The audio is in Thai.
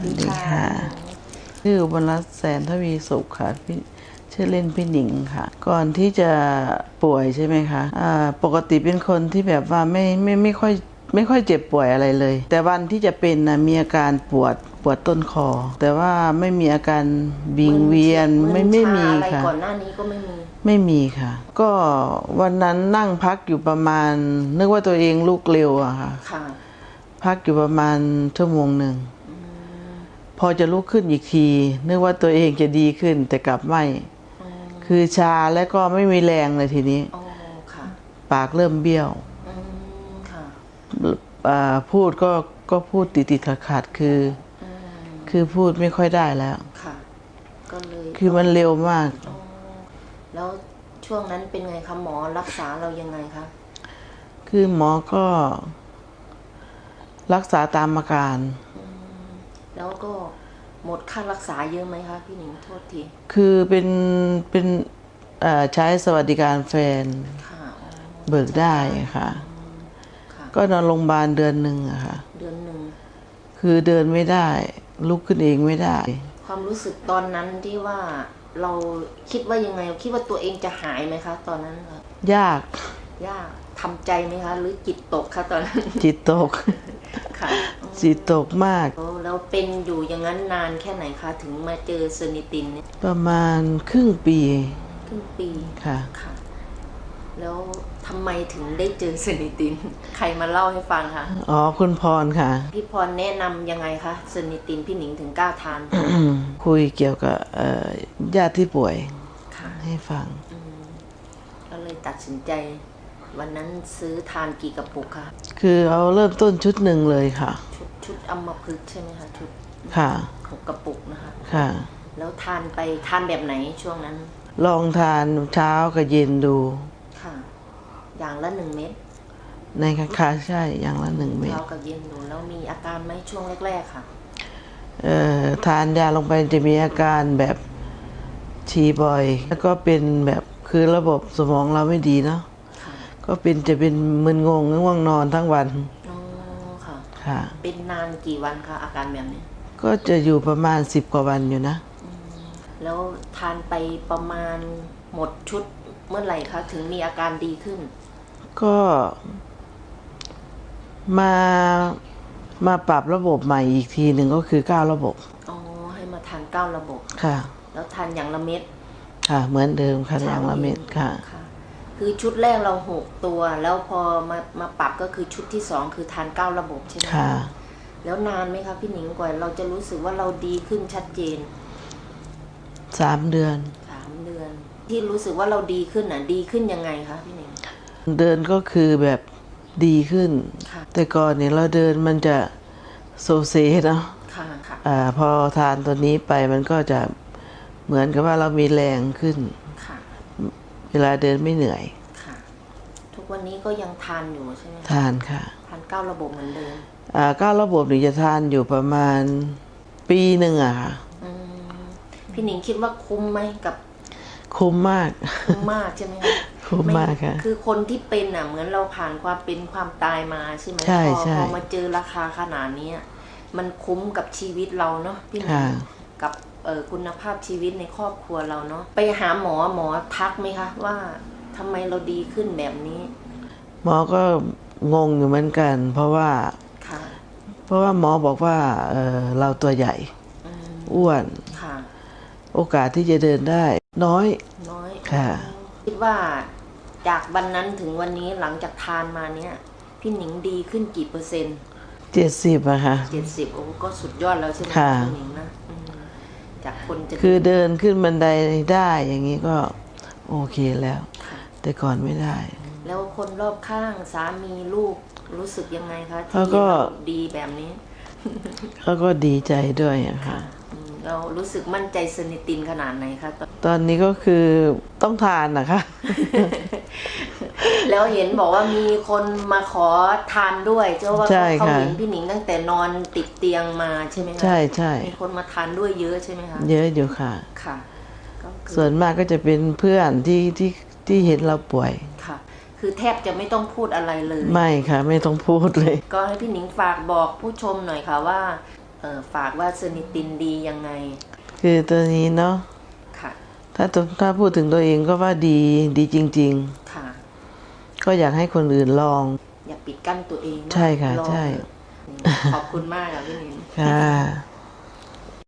สวัสดีค่ะ ชื่ออุบลรัตน์แสนทวีสุขค่ะพี่ชื่อเล่นพี่หนิงค่ะ ก่อนที่จะป่วยใช่ไหมคะอ่าปกติเป็นคนที่แบบว่าไม่ไม่ไม่ค่อยไม่ค่อยเจ็บป่วยอะไรเลย แต่วันที่จะเป็นนะมีอาการปวดปวดต้นคอ แต่ว่าไม่มีอาการบิงเวียนไม่ไม่มีชาอะไรค่ะก่อนหน้านี้ก็ไม่มีไม่มีค่ะ ก็วันนั้นนั่งพักอยู่ประมาณ นึกว่าตัวเองลุกเร็วอะค่ะค่ะ พักอยู่ประมาณชั่วโมงหนึ่ง พอจะลุกขึ้นอีกที นึกว่าตัวเองจะดีขึ้นแต่กลับไม่ คือชาแล้วก็ไม่มีแรงเลยทีนี้อ๋อค่ะปากเริ่มเบี้ยวอืมค่ะอ่าพูดก็ก็พูดติดติดขัดขัดๆคืออืมคือพูดไม่ค่อยได้แล้วค่ะก็เลยคือมันเร็วมากอ๋อแล้วช่วงนั้นเป็นไงคะหมอรักษาเรายังไงคะคือหมอก็รักษาตามอาการ แล้วก็หมดค่ารักษาเยอะไหมคะ พี่หนิงโทษที คือเป็นเป็นเอ่อใช้สวัสดิการแฟนค่ะอ๋อเบิกได้ค่ะค่ะ ก็นอนโรงพยาบาลเดือนหนึ่งอะค่ะ เดือนหนึ่ง คือเดินไม่ได้ ลุกขึ้นเองไม่ได้ ความรู้สึกตอนนั้นที่ว่าเราคิดว่ายังไง คิดว่าตัวเองจะหายไหมคะ ตอนนั้นคะยาก ยากทำใจไหมคะ หรือจิตตกคะตอนนั้น จิตตก ค่ะ จิตตกมากแล้วแล้วเป็นอยู่อย่างนั้นนานแค่ไหนคะ ถึงมาเจอเซนิตินเนี่ยประมาณครึ่งปีครึ่งปีค่ะ ค่ะ แล้วทำไมถึงได้เจอเซนิติน ใครมาเล่าให้ฟังคะ อ๋อคุณพรค่ะ พี่พรแนะนำยังไงคะเซนิตินพี่หนิงถึงกล้าทาน คุยเกี่ยวกับเอ่อญาติที่ป่วยค่ะให้ฟัง ก็เลยตัดสินใจ วันนั้นซื้อทานกี่กระปุกคะ คือเอาเริ่มต้นชุดหนึ่งเลยค่ะ ชุด ชุดอมพึกษ์ใช่ไหมคะชุดค่ะหกกระปุกนะคะค่ะ แล้วทานไปทานแบบไหนช่วงนั้น ลองทานเช้ากับเย็นดูค่ะ อย่างละหนึ่งเม็ดในคาคาใช่อย่างละหนึ่งเม็ดเช้ากับเย็นดูแล้วมีอาการไหมช่วงแรกๆค่ะเอ่อทานยาลงไปจะมีอาการแบบฉี่บ่อย แล้วก็เป็นแบบคือระบบสมองเราไม่ดีเนาะค่ะก็เป็นจะเป็นมึนงงง่วงนอนทั้งวันอ๋อค่ะ ค่ะ เป็นนานกี่วันคะอาการแบบนี้ ก็จะอยู่ประมาณสิบกว่าวันอยู่นะ แล้วทานไปประมาณหมดชุดเมื่อไหร่คะถึงมีอาการดีขึ้น ก็มามาปรับระบบใหม่อีกทีหนึ่งก็คือเก้าระบบ อ๋อ ให้มาทานเก้าระบบ ค่ะ แล้วทานอย่างละเม็ด ค่ะ เหมือนเดิมค่ะอย่างละเม็ดค่ะ ค่ะ คือชุดแรกเราหกตัว แล้วพอมามาปรับก็คือชุดที่สองคือทานเก้าระบบใช่ไหมค่ะ แล้วนานไหมคะพี่หนิงกว่าเราจะรู้สึกว่าเราดีขึ้นชัดเจนสามเดือน สามเดือน ที่รู้สึกว่าเราดีขึ้นน่ะ ดีขึ้นยังไงคะพี่หนิง เดินก็คือแบบดีขึ้น ค่ะ แต่ก่อนเนี่ยเราเดินมันจะโซเซเนาะค่ะค่ะอ่าพอทานตัวนี้ไปมันก็จะเหมือนกับว่าเรามีแรงขึ้นค่ะ เวลาเดินไม่เหนื่อย ค่ะ ทุกวันนี้ก็ยังทานอยู่ใช่ไหมคะทานค่ะทานเก้าระบบเหมือนเดิม อ่าเก้าระบบนี่จะทานอยู่ประมาณปีหนึ่งอะค่ะ อืมพี่หนิงคิดว่าคุ้มไหมกับคุ้มมาก คุ้มมากใช่ไหมคะคุ้มมากค่ะ ไคือคนที่เป็นอะ เหมือนเราผ่านความเป็นความตายมาใช่ไหมใช่พอใช่พอมาเจอราคาขนาดเนี้ยมันคุ้มกับชีวิตเราเนาะพี่หนิงค่ะ กับเอ่อ คุณภาพชีวิตในครอบครัวเราเนาะไปหาหมอหมอทักไหมคะ ว่าทำไมเราดีขึ้นแบบนี้ หมอก็งงอยู่เหมือนกัน เพราะว่า ค่ะ เพราะว่าหมอบอกว่าเออเราตัวใหญ่อืมอ้วน ค่ะ โอกาสที่จะเดินได้ น้อย น้อยค่ะ คิดว่าจากวันนั้นถึงวันนี้หลังจากทานมาเนี่ย พี่หนิงดีขึ้นกี่เปอร์เซ็นต์เจ็ดสิบอะค่ะ เจ็ดสิบโอ้ก็สุดยอดแล้วใช่ไหมค่ะ พี่หนิงนะอืม จากคนจะคือเดินขึ้นบันไดได้อย่างนี้ก็โอเคแล้วค่ะแต่ก่อนไม่ได้ แล้วคนรอบข้างสามีลูกรู้สึกยังไงคะที่เขาก็เราดีแบบนี้เขาก็ดีใจด้วยอะค่ะอืมเรารู้สึกมั่นใจสนิตินขนาดไหนคะตอนตอนนี้ก็คือต้องทานนะคะ แล้วเห็นบอกว่ามีคนมาขอทานด้วยเจ้าว่าใช่เขาค่ะเห็นพี่หนิงตั้งแต่นอนติดเตียงมาใช่ไหมคะใช่ใช่มีคนมาทานด้วยเยอะใช่ไหมคะเยอะอยู่ค่ะค่ะก็คือส่วนมากก็จะเป็นเพื่อนที่ที่ที่เห็นเราป่วยค่ะ คือแทบจะไม่ต้องพูดอะไรเลย ไม่ค่ะ ไม่ต้องพูดเลย ก็ให้พี่หนิงฝากบอกผู้ชมหน่อยค่ะว่าเออฝากว่าเซนิตินดียังไง คือตัวนี้เนาะค่ะถ้าตัวถ้าพูดถึงตัวเองก็ว่าดีดีจริงค่ะๆ ก็อยากให้คนอื่นลอง อย่าปิดกั้นตัวเองนะใช่ค่ะ ลองใช่เถอะนี่ขอบคุณมากค่ะพี่นิน ค่ะ